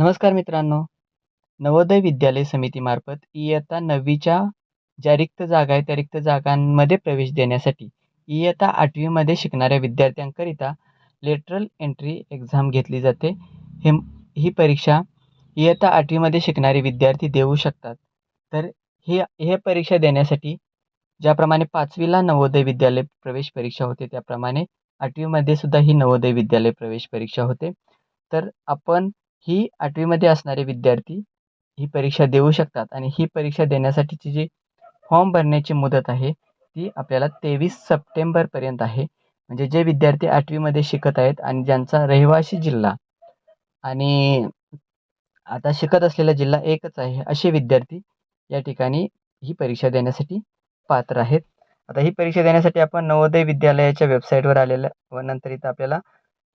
नमस्कार मित्रांनो. नवोदय विद्यालय समितीमार्फत इयत्ता नववीच्या ज्या रिक्त जागा आहेत त्या रिक्त जागांमध्ये प्रवेश देण्यासाठी इयत्ता आठवीमध्ये शिकणाऱ्या विद्यार्थ्यांकरिता लेटरल एंट्री एक्झाम घेतली जाते. हे ही परीक्षा इयत्ता आठवीमध्ये शिकणारे विद्यार्थी देऊ शकतात. तर ही हे परीक्षा देण्यासाठी ज्याप्रमाणे पाचवीला नवोदय विद्यालय प्रवेश परीक्षा होते त्याप्रमाणे आठवीमध्ये सुद्धा ही नवोदय विद्यालय प्रवेश परीक्षा होते. तर आपण ही आठवीमध्ये असणारे विद्यार्थी ही परीक्षा देऊ शकतात आणि ही परीक्षा देण्यासाठीची जी फॉर्म भरण्याची मुदत आहे ती आपल्याला तेवीस सप्टेंबरपर्यंत आहे. म्हणजे जे विद्यार्थी आठवीमध्ये शिकत आहेत आणि ज्यांचा रहिवासी जिल्हा आणि आता शिकत असलेला जिल्हा एकच आहे असे विद्यार्थी या ठिकाणी ही परीक्षा देण्यासाठी पात्र आहेत. आता ही परीक्षा देण्यासाठी आपण नवोदय विद्यालयाच्या वेबसाईटवर आलेलं व नंतर इथं आपल्याला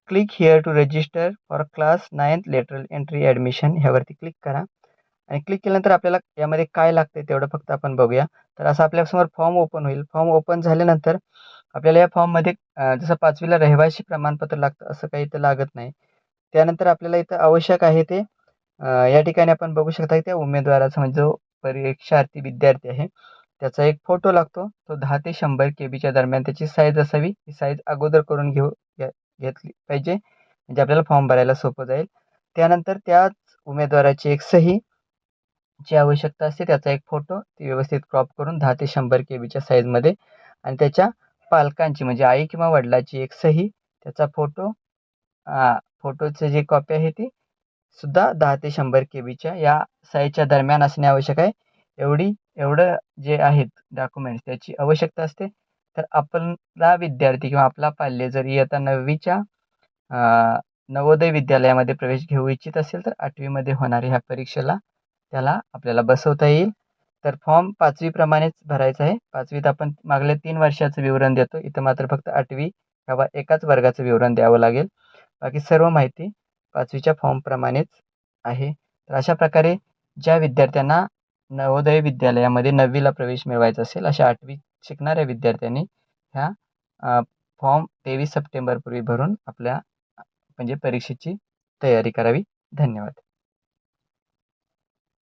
click here to register for class ninth lateral entry admission ह्यावरती क्लिक करा. आणि क्लिक केल्यानंतर आपल्याला यामध्ये काय लागतं तेवढं फक्त आपण बघूया. तर असं आपल्यासमोर फॉर्म ओपन होईल. फॉर्म ओपन झाल्यानंतर आपल्याला या फॉर्ममध्ये जसं पाचवीला रहिवासी प्रमाणपत्र लागतं असं काही इथं लागत नाही. त्यानंतर आपल्याला इथं आवश्यक आहे ते या ठिकाणी आपण बघू शकता की त्या उमेदवाराचा म्हणजे जो परीक्षार्थी विद्यार्थी आहे त्याचा एक फोटो लागतो. तो दहा ते शंभर के बीच्या दरम्यान त्याची साईज असावी. ही साईज अगोदर करून घेऊ घेतली पाहिजे. म्हणजे आपल्याला फॉर्म भरायला सोपं जाईल. त्यानंतर त्याच उमेदवाराची एक सही जी आवश्यकता असते त्याचा एक फोटो ती व्यवस्थित क्रॉप करून दहा ते शंभर के बीच्या साईजमध्ये आणि त्याच्या पालकांची म्हणजे आई किंवा वडिलाची एक सही त्याचा फोटो फोटोची जी कॉपी आहे ती सुद्धा दहा ते शंभर के बीच्या या साईजच्या दरम्यान असणे आवश्यक आहे. एवढी एवढं जे आहेत डॉक्युमेंट्स त्याची आवश्यकता असते. तर आपला विद्यार्थी किंवा आपला पाल्य जर इयत्ता नववीच्या नवोदय विद्यालयामध्ये प्रवेश घेऊ इच्छित असेल तर आठवीमध्ये होणाऱ्या ह्या परीक्षेला त्याला आपल्याला बसवता येईल. तर फॉर्म पाचवीप्रमाणेच भरायचा आहे. पाचवीत आपण मागल्या तीन वर्षाचं विवरण देतो. इथं मात्र फक्त आठवी किंवा एकाच वर्गाचं विवरण द्यावं लागेल. बाकी सर्व माहिती पाचवीच्या फॉर्मप्रमाणेच आहे. तर अशा प्रकारे ज्या विद्यार्थ्यांना नवोदय विद्यालयामध्ये नववीला प्रवेश मिळवायचा असेल अशा आठवी शिकणाऱ्या विद्यार्थ्यांनी ह्या फॉर्म तेवीस सप्टेंबरपूर्वी भरून आपल्या म्हणजे परीक्षेची तयारी करावी. धन्यवाद.